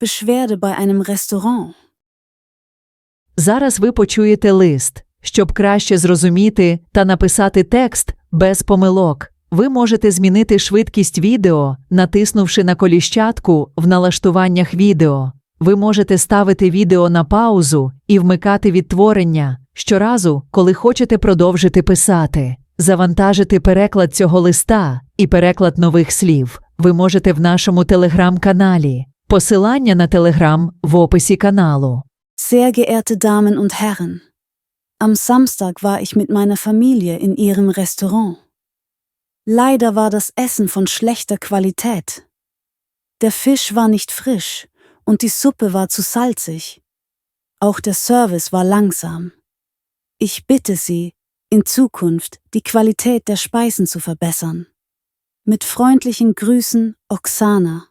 Beschwerde bei einem Restaurant. Зараз ви почуєте лист. Щоб краще зрозуміти та написати текст без помилок, ви можете змінити швидкість відео, натиснувши на коліщатку в налаштуваннях відео. Ви можете ставити відео на паузу і вмикати відтворення щоразу, коли хочете продовжити писати. Завантажити переклад цього листа і переклад нових слів ви можете в нашому телеграм-каналі. Посилання на телеграм в описі каналу. Sehr geehrte Damen und Herren, am Samstag war ich mit meiner Familie in ihrem Restaurant. Leider war das Essen von schlechter Qualität. Der Fisch war nicht frisch und die Suppe war zu salzig. Auch der Service war langsam. Ich bitte Sie, in Zukunft die Qualität der Speisen zu verbessern. Mit freundlichen Grüßen, Oksana.